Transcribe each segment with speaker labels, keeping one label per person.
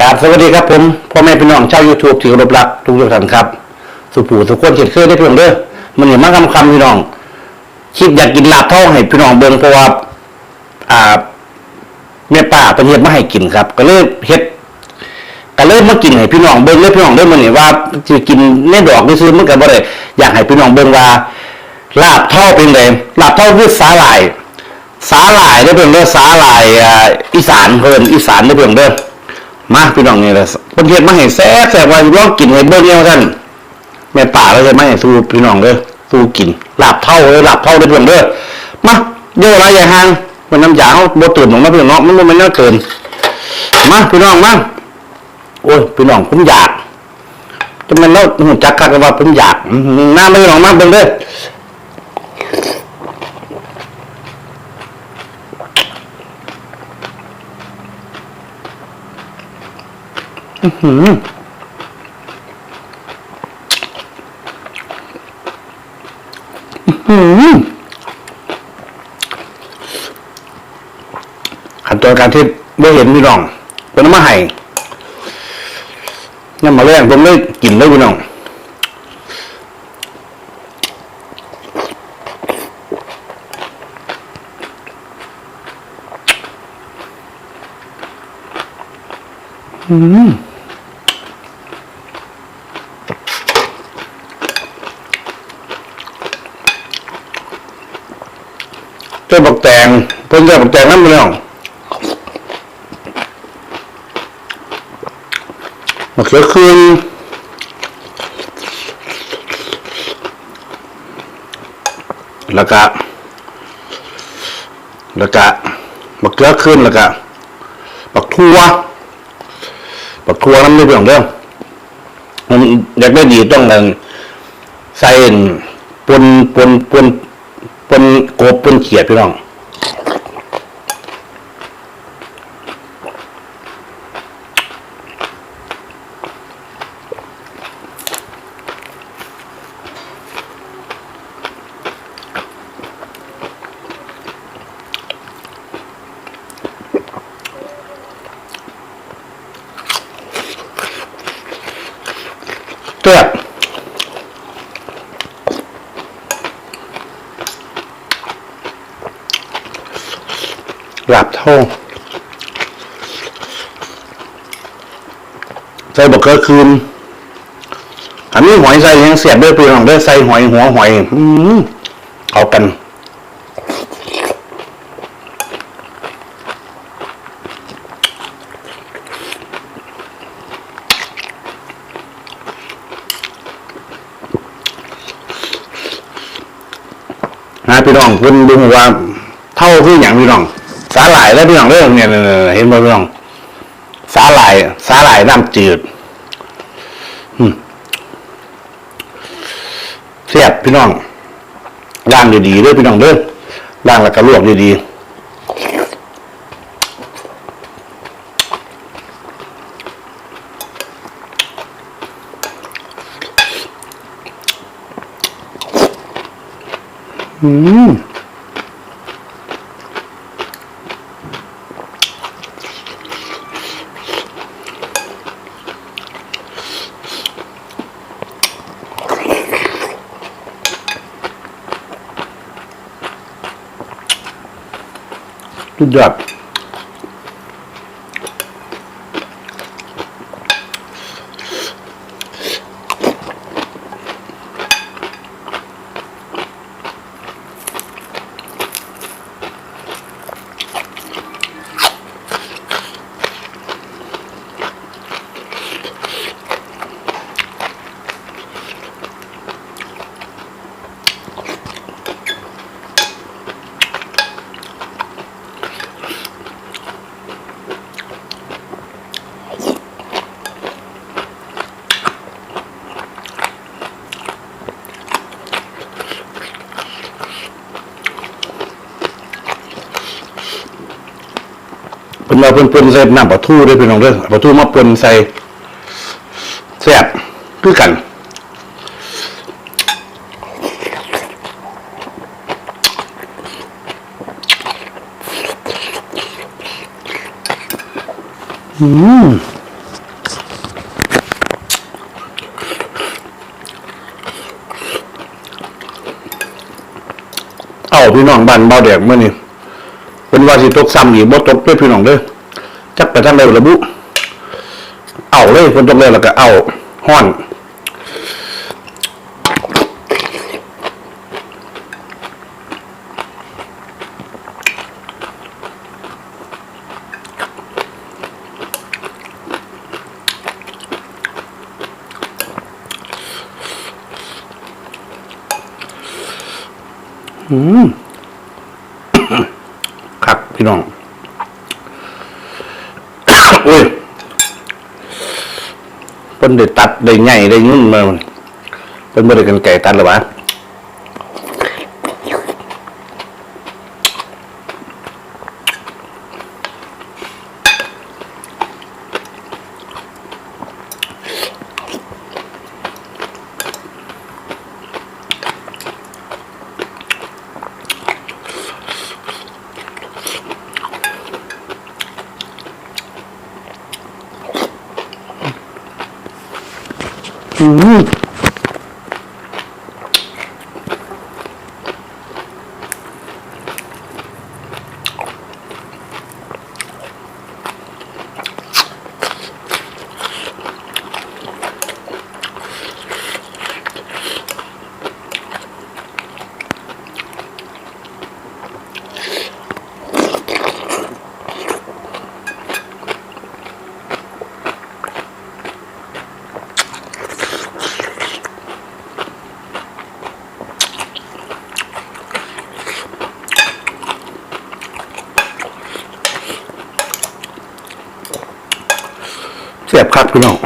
Speaker 1: กราบสวัสดีครับผมพ่อแม่พี่น้องชาวยูทูบที่เคารพรักทุกท่านครับ สุปู่สุขคนเช่นเคยได้เพียงเด้อมันอย่ามากคำคำพี่น้องคิดอยากกินลาบทองให้พี่น้องเบิ่งเพราะว่าอ่าแม่ป้าเป็นเฮ็ดมาให้กินครับ ก็เลยเฮ็ดก็เลยมากินให้พี่น้องเบิ่งเลยพี่น้องเด้อมันนี่ว่าสิกินในดอกนี่ซื้อมันก็บ่ได้อยากให้พี่น้องเบิ่งว่าลาบเท่าเป็นไงลาบเท่าคือสาหร่ายสาหร่ายได้เพียงเด้อสาหร่ายอีสานเพิ่นอีสานได้เพียงเด้อ มาพี่น้องนี่แหละเพิ่นเฮ็ดมาให้แซ่บแซ่บว่าลองกินให้เบิ่งเดียวท่านแม่ป่าเลยมาให้สู้พี่น้องเด้อสู้กินลาบเท่าเลยลาบเท่าได้เพียงเด้อมาเยอะไรอย่าห่างมันน้ำยาเฮาบ่ตื่นออกมาพี่น้องมันมันน่าเกินมาพี่น้องมาโอ้ยพี่น้องผมอยากจะแมันแล้วหูจักคักว่าผมอยากหน้าไม่ลองมาเบิ่งเด้อ หืมหืมขั้นตอนการที่ไม่เห็นพี่น้องเป็นน้ำมาให้นี่มาแรงผมไม่กินเลยพี่น้อง เจ้าบักแตงเพิ่นเจ้าบักแตงน้ำมันน้องมะเขือคืนแล้วก็แล้วก็มะเขือคืนแล้วก็บักทั่วบักทั่วน้ำนี่เปล่าเด้องมันอยากได้ดีต้องหนั่นใส่ปนปนปน เปนกบปนเขียดพี่น้องเตือหลับเท่า ใส่บกเกอคืนอันนี้หอยใส่ยังเสียบด้วยปีน้องด้วยใส่หอยหัวหอย อืมเอากันนะพี่น้องคุณดูว่า เท่าคืออย่างพี่น้อง สาหร่ายแล้วพี่น้องเรื่องเนี่ยเห็นบ่พี่น้องสาหร่ายสาหร่ายน้ำจืดเสียบพี่น้องล้างดีๆเด้วยพี่น้องเด้อล้างแล้วก็ลวกดีๆอืม สุ เราเปิ้นๆใส่น้ำปลาทูได้เป็น้องเด้อปลาทูมาเปิ้นใส่แซ่บคือกันอืมเอาพี่น้องบ้านเบาแดกเมื่อนี้เป็นว่าสิตกซ้ำอีกบ่ตกด้วยพี่น้องเด้อ ไปทางใดระบุ เอาเลยคนตกเลยแล้วก็เอาห้อนครับพี่น้อง อุ้ยเพิ่นได้ตัดได้ใหญ่ได้ยุ่นมาเพิ่นบ่ได้กันไก่ตัดหรอวะ อื สียบครับพี่น้อง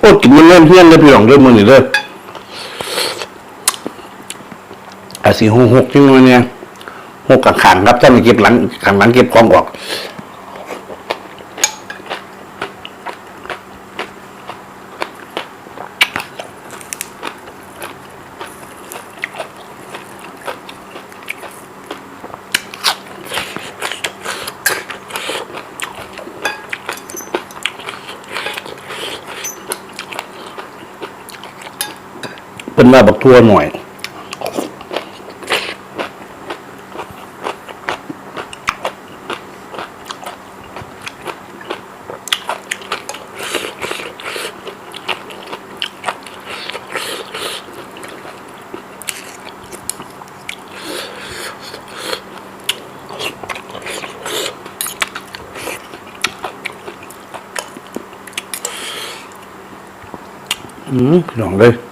Speaker 1: โอ้กินมันเล่นเฮี้ยนเลยพี่น้องเริ่มมือนี่เลยอาสีหกหกจริงเลยเนี่ยหกกับขังครับถ้าไม่เก็บหลังขังหลังเก็บของออก เป็นว่าบักทั่วหน่อยอืมพี่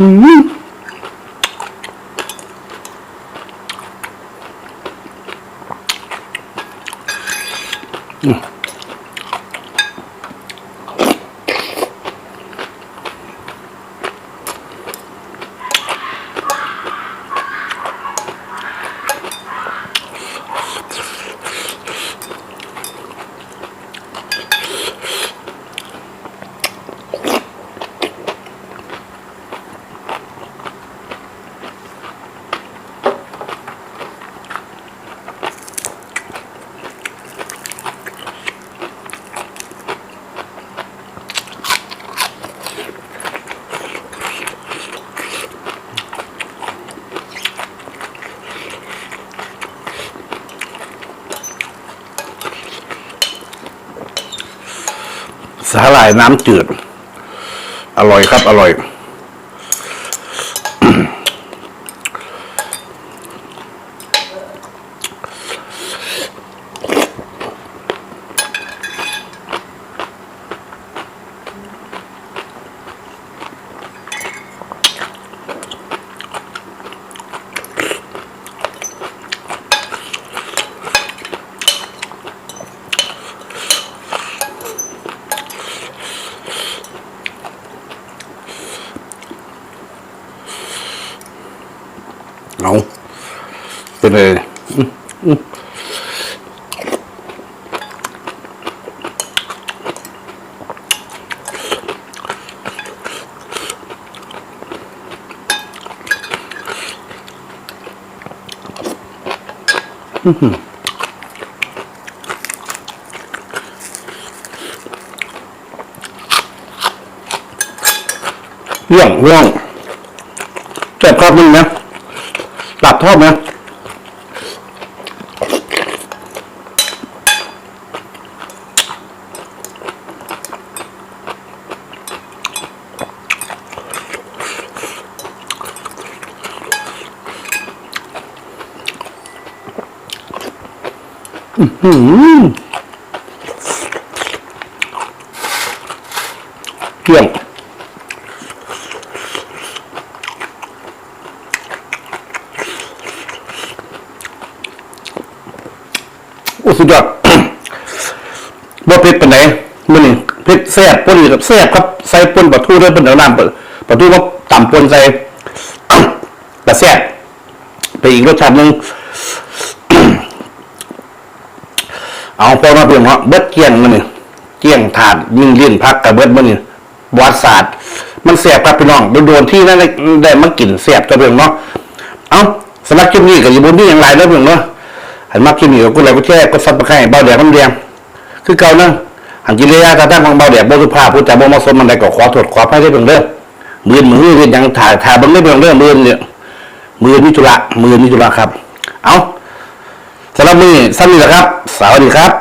Speaker 1: น้ สาหร่ายน้ำจืด อร่อยครับ อร่อย เอาเป็นเลยอืมอืม เรื่องเรื่องเจ็บครับมึงนะหลับทอดไหม เกลี้ยงโอ้สุดยอดบ่เผ็ดปานไหนมื้อนี้เผ็ดแซ่บปนกับแซ่บครับ ใส่ปนปลาทูด้วยเพิ่นเอาน้ำเปิดปลาทูก็ต่ำปนใส่กระแซ่บไปอีกรสชาตินึง เอาพอมาเปลี่ยนเพราะเบิดเกี้ยงมันนี่เกี้ยงถาดยิ่งเลี่ยนพักกับเบิดมันนี่บวัดศาสตร์มันเสียบครับพี่น้องโดนที่นั่นได้ได้มากินเสียบตัวเองเนาะเอาสำหรับคลิปนี้กับยีบุญนี่อย่างไรแล้วเพียงเนาะหันมาคลิปนี้ก็กดไลค์กดแชร์กดซับสไครต์เบาแดดน้ำเดียงคือเก่าเนาะหันกิริยาการตั้งของเบาแดดบ่สุภาพพูดจาบ่เหมาะสมมันใดก็ขอโทษขออภัยด้เพียงเด้อมือมือเฮ็ดหยังถ่ายถ่ายบิ่งได้เพียงเด้อมือเนี่ยมือนิจุระมือนิจุระครับ เอา สำหรับมือสั้นนี้แหละครับ สวัสดีครับ